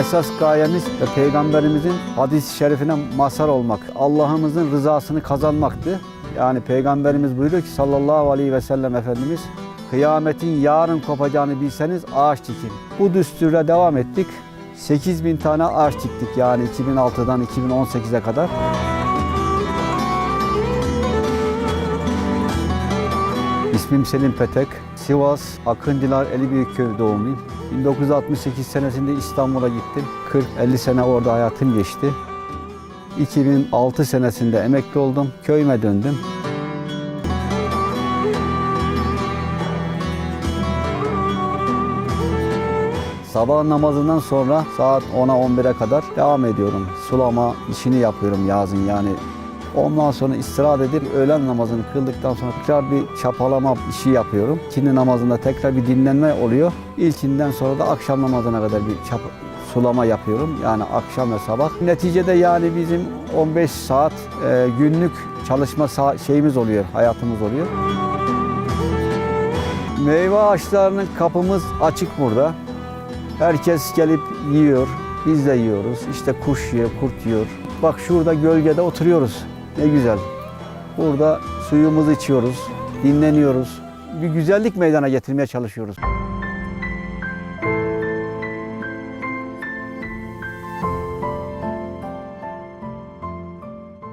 Esas gayemiz Peygamberimizin hadis-i şerifine mazhar olmak. Allah'ımızın rızasını kazanmaktı. Yani Peygamberimiz buyuruyor ki sallallahu aleyhi ve sellem Efendimiz kıyametin yarın kopacağını bilseniz ağaç dikin. Bu düstura devam ettik. 8 bin tane ağaç diktik yani 2006'dan 2018'e kadar. İsmim Selim Petek. Sivas Akıncılar Elibiyükköy doğumluyum. 1968 senesinde İstanbul'a gittim. 40-50 sene orada hayatım geçti. 2006 senesinde emekli oldum. Köyüme döndüm. Sabah namazından sonra saat 10'a 11'e kadar devam ediyorum. Sulama işini yapıyorum yazın yani. Ondan sonra istirahat edip öğlen namazını kıldıktan sonra tekrar bir çapalama işi yapıyorum. İkindi namazında tekrar bir dinlenme oluyor. İlkinden sonra da akşam namazına kadar bir çap sulama yapıyorum. Yani akşam ve sabah. Neticede yani bizim 15 saat e, günlük çalışma sa- şeyimiz oluyor, hayatımız oluyor. Meyve ağaçlarının kapımız açık burada. Herkes gelip yiyor. Biz de yiyoruz. İşte kuş yiyor, kurt yiyor. Bak şurada gölgede oturuyoruz. Ne güzel. Burada suyumuzu içiyoruz, dinleniyoruz. Bir güzellik meydana getirmeye çalışıyoruz.